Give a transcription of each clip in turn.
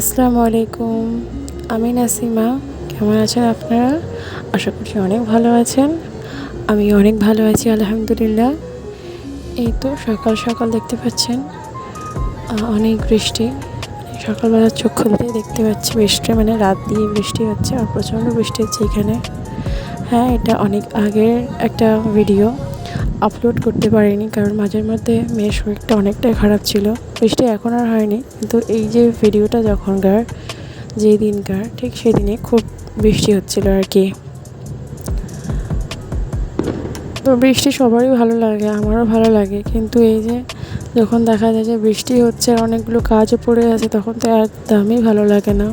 আসসালামু আলাইকুম। আমি নাসিমা। কেমন আছেন আপনারা? আশা করছি অনেক ভালো আছেন। আমি অনেক ভালো আছি, আলহামদুলিল্লাহ। এই তো সকাল সকাল দেখতে পাচ্ছেন অনেক বৃষ্টি। সকালবেলা চোখ খুলতে দেখতে পাচ্ছি বৃষ্টি মানে রাত দিয়ে বৃষ্টি হচ্ছে আর প্রচণ্ড বৃষ্টি হচ্ছে এখানে। হ্যাঁ এটা অনেক আগের একটা ভিডিও আপলোড করতে পারিনি, কারণ মাঝের মধ্যে মেয়ের শরীরটা অনেকটাই খারাপ ছিল। বৃষ্টি এখন আর হয়নি, কিন্তু এই যে ভিডিওটা যখনকার, যেই দিনকার, ঠিক সেই দিনে খুব বৃষ্টি হচ্ছিল আর কি। তো বৃষ্টি সবারই ভালো লাগে, আমারও ভালো লাগে, কিন্তু এই যে যখন দেখা যায় যে বৃষ্টি হচ্ছে অনেকগুলো কাজও পড়ে আছে, তখন তো একদমই ভালো লাগে না।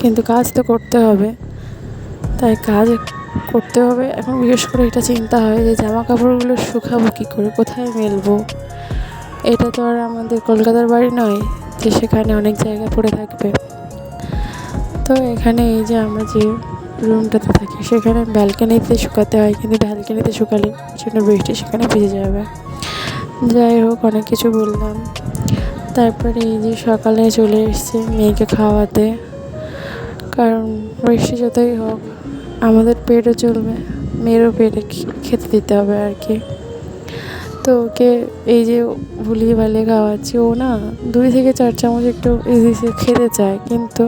কিন্তু কাজ তো করতে হবে, তাই কাজ করতে হবে। এখন বিশেষ করে এটা চিন্তা হয় যে জামা কাপড়গুলো শুকাবো কী করে, কোথায় মেলবো? এটা তো আর আমাদের কলকাতার বাড়ি নয় যে সেখানে অনেক জায়গা পড়ে থাকবে। তো এখানে এই যে আমরা যে রুমটাতে থাকি, সেখানে ব্যালকানিতে শুকাতে হয়, কিন্তু ব্যালকানিতে শুকালে প্রচণ্ড বৃষ্টি সেখানে ভিজে যাবে। যাই হোক, অনেক কিছু বললাম। তারপরে এই যে সকালে চলে এসছে মেয়েকে খাওয়াতে, কারণ বৃষ্টি যতই হোক আমাদের পেটও চলবে, মেয়েরও পেটে খেতে দিতে হবে আর কি। তো ওকে এই যে ভুলিয়ে ভালিয়ে খাওয়াচ্ছি, ও না দুই থেকে চার চামচ একটু ইজি খেতে চায়, কিন্তু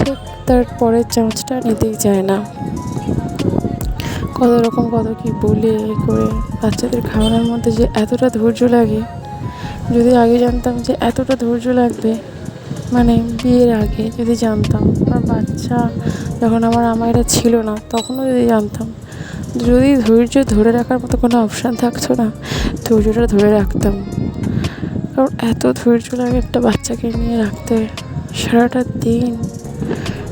ঠিক তার পরের চামচটা নিতেই চায় না। কত রকম কত কি বলে এ করে বাচ্চাদের খাওয়ানোর মধ্যে যে এতটা ধৈর্য লাগে। যদি আগে জানতাম যে এতটা ধৈর্য লাগবে মানে বিয়ের আগে যদি জানতাম আর বাচ্চা যখন আমার আমায়রা ছিল না, তখনও যদি জানতাম, যদি ধৈর্য ধরে রাখার মতো কোনো অপশান থাকতো না, ধৈর্যটা ধরে রাখতাম। কারণ এত ধৈর্য লাগে একটা বাচ্চাকে নিয়ে রাখতে, সারাটা দিন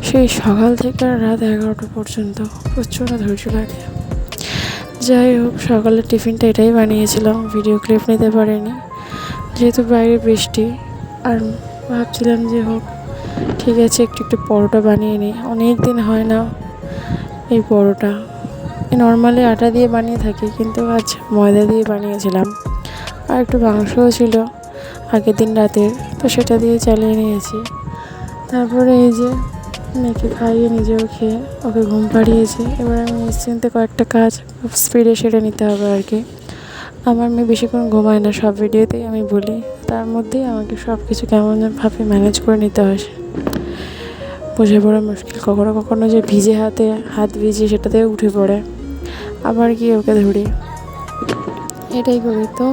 সেই সকাল থেকে রাত এগারোটা পর্যন্ত প্রচণ্ড ধৈর্য লাগে। যাই হোক, সকালের টিফিনটা এটাই বানিয়েছিলাম ভিডিও ক্লিপ নিতে পারিনি। যেহেতু বাইরে বৃষ্টি, আর ভাবছিলাম যে হোক ঠিক আছে, একটু একটু পরোটা বানিয়ে নিই। অনেক দিন হয় না এই পরোটা। নর্মালি আটা দিয়ে বানিয়ে থাকি, কিন্তু আজ ময়দা দিয়ে বানিয়েছিলাম। আর একটু মাংসও ছিল আগের দিন রাতের, তো সেটা দিয়ে চালিয়ে নিয়েছি। তারপরে এই যে মেয়েকে খাইয়ে নিজেও খেয়ে ওকে ঘুম পাড়িয়েছি। এবার আমি নিশ্চিন্তে কয়েকটা কাজ খুব স্পিডে সেরে নিতে হবে আর কি। আমার মেয়ে বেশিক্ষণ ঘুমায় না, সব ভিডিওতেই আমি বলি। তার মধ্যেই আমাকে সব কিছু কেমনভাবে ম্যানেজ করে নিতে হয়। বুঝে পড়া মুশকিল। কখনো কখনো যে ভিজে হাতে হাত ভিজে সেটাতেও উঠে পড়ে। আবার কি ওকে ধরি। এটাই করি তো।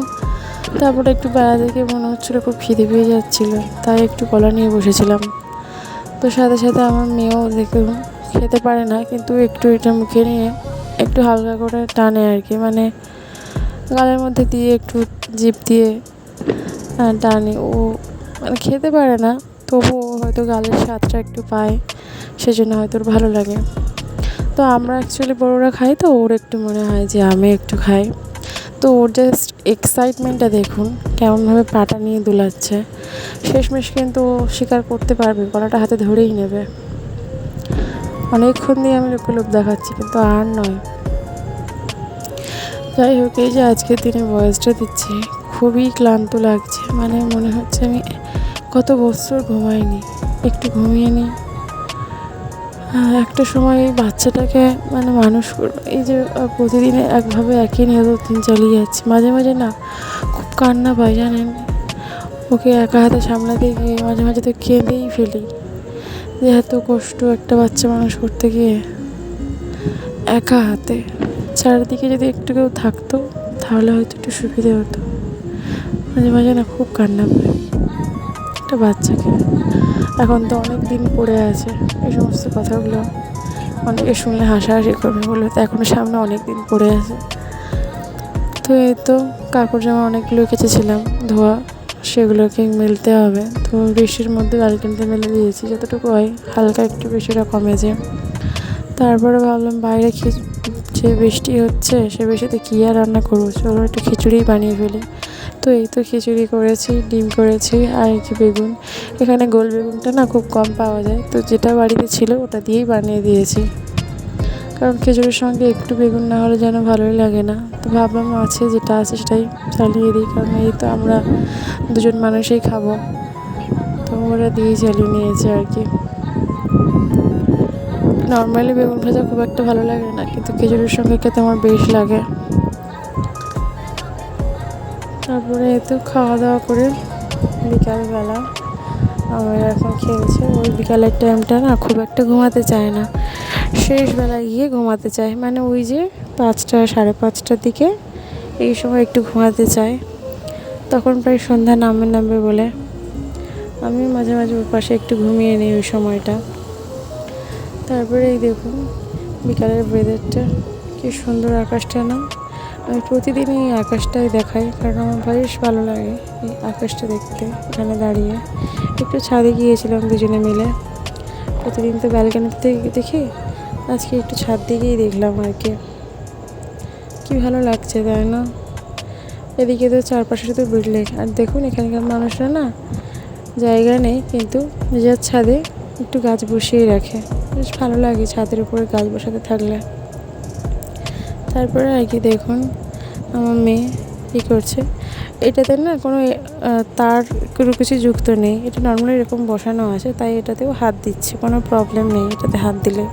তারপরে একটু বেলা দেখে মনে হচ্ছিল খুব খিদে পেয়ে যাচ্ছিল, তাই একটু কলা নিয়ে বসেছিলাম। তো সাথে সাথে আমার মেয়েও দেখুন খেতে পারে না, কিন্তু একটু এটা মুখে নিয়ে একটু হালকা করে টানে আর কি। মানে গালের মধ্যে দিয়ে একটু জিভ দিয়ে টানে। ও মানে খেতে পারে না, তবুও হয়তো গালের স্বাদটা একটু পায়, সেজন্য হয়তো ওর ভালো লাগে। তো আমরা অ্যাকচুয়ালি বড়োরা খাই তো, ওর একটু মনে হয় যে আমি একটু খাই। তো ওর জাস্ট এক্সাইটমেন্টটা দেখুন, কেমনভাবে পাটা নিয়ে দুলাচ্ছে। শেষমেশ কিন্তু স্বীকার করতে পারবে, গলাটা হাতে ধরেই নেবে। অনেকক্ষণ দিয়ে আমি লোকে লোক দেখাচ্ছি, কিন্তু আর নয়। যাই হোক, এই যে আজকের দিনে বয়সটা দিচ্ছি, খুবই ক্লান্ত লাগছে। মানে মনে হচ্ছে আমি কত বছর ঘুমাইনি একটু ঘুমিয়ে নিই একটা সময় এই বাচ্চাটাকে মানে মানুষ এই যে প্রতিদিনে একভাবে একই নিয়ে দিন চালিয়ে যাচ্ছি। মাঝে মাঝে না, খুব কান্না পাই জানেন? ওকে একা হাতে সামলাতে গিয়ে মাঝে মাঝে তো কেঁদেই ফেলি। যে এত কষ্ট একটা বাচ্চা মানুষ করতে গিয়ে। একা হাতে। চারিদিকে যদি একটু কেউ থাকতো, তাহলে হয়তো একটু সুবিধে হতো। মাঝে মাঝে না খুব কান্না পায়। বাচ্চাকে। এখন তো অনেক দিন পড়ে আছে এই সমস্ত কথাগুলো। অনেকে শুনলে হাসাহাসি করবে বলে তো এখনও সামনে অনেক দিন পড়ে আছে। তো এই তো কাপড় জামা অনেকগুলো কেচেছিলাম, ধোয়া, সেগুলোকে মেলতে হবে। তো বৃষ্টির মধ্যে বালকানিতে মেলে দিয়েছি, যতটুকু হয় হালকা একটু বৃষ্টিটা কমেছে। তারপরে ভাবলাম বাইরে যে বৃষ্টি হচ্ছে, সে বৃষ্টিতে কী আর রান্না করব? চলো একটু খিচুড়ি বানিয়ে ফেলি। তো এই তো খিচুড়ি করেছি, ডিম করেছি আর যে বেগুন। এখানে গোল বেগুনটা না খুব কম পাওয়া যায়, তো যেটা বাড়িতে ছিল ওটা দিয়েই বানিয়ে দিয়েছি। কারণ খিচুড়ির সঙ্গে একটু বেগুন না হলে যেন ভালোই লাগে না। তো ভাবলাম আছে যেটা আছে সেটাই চালিয়ে দিই, কারণ এই তো আমরা দুজন মানুষই খাব। তো ওরা দিয়েই চালিয়ে নিয়েছে আর কি। নর্মালি বেগুন ভাজা খুব একটা ভালো লাগে না, কিন্তু খিচুড়ির সঙ্গে খেতে আমার বেশ লাগে। তারপরে এই তো খাওয়া দাওয়া করে বিকালবেলা আমার এখন খেলছে ওই বিকালের টাইমটা না খুব একটা ঘুমাতে চায় না। শেষ বেলায় গিয়ে ঘুমাতে চায়। মানে ওই যে পাঁচটা, সাড়ে পাঁচটার দিকে এই সময় একটু ঘুমাতে চায়। তখন প্রায় সন্ধ্যা নামবে নামবে বলে। আমি মাঝে মাঝে ওর পাশে একটু ঘুমিয়ে নিই ওই সময়টা। তারপরে এই দেখুন, বিকালের ওয়েদারটা কি সুন্দর আকাশটা না। আমি প্রতিদিনই আকাশটাই দেখাই, কারণ আমার বেশ ভালো লাগে এই আকাশটা দেখতে, এখানে দাঁড়িয়ে। একটু ছাদে গিয়েছিলাম দুজনে মিলে। প্রতিদিন তো ব্যালকানিতে দেখি, আজকে একটু ছাদ দিকেই দেখলাম আর কি। কী ভালো লাগছে তাই না? এদিকে তো চারপাশে শুধু বিল্ডিং আর দেখুন এখানকার মানুষরা না, জায়গা নেই, কিন্তু নিজের ছাদে একটু গাছ বসিয়ে রাখে। বেশ ভালো লাগে ছাদের উপরে গাছ বসাতে থাকলে। তারপরে আর কি দেখুন, আমার মেয়ে কী করছে। এটাতে না কোনো তার কোনো কিছু যুক্ত নেই। এটা নর্মালি এরকম বসানো আছে, তাই এটাতেও হাত দিচ্ছে, কোনো প্রবলেম নেই এটাতে হাত দিলে।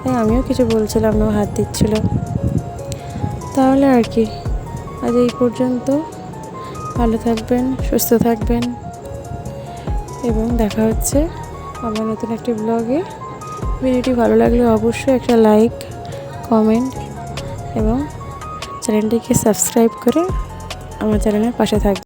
তাই আমিও কিছু বলছিলাম না হাত দিচ্ছিল। তাহলে আর কি, আজ এই পর্যন্ত। ভালো থাকবেন, সুস্থ থাকবেন। এবং দেখা হচ্ছে আমার নতুন একটি ব্লগে ভিডিওটি ভালো লাগলে অবশ্যই একটা লাইক কমেন্ট এবং চ্যানেলটিকে সাবস্ক্রাইব করে আমার চ্যানেলের পাশে থাকবে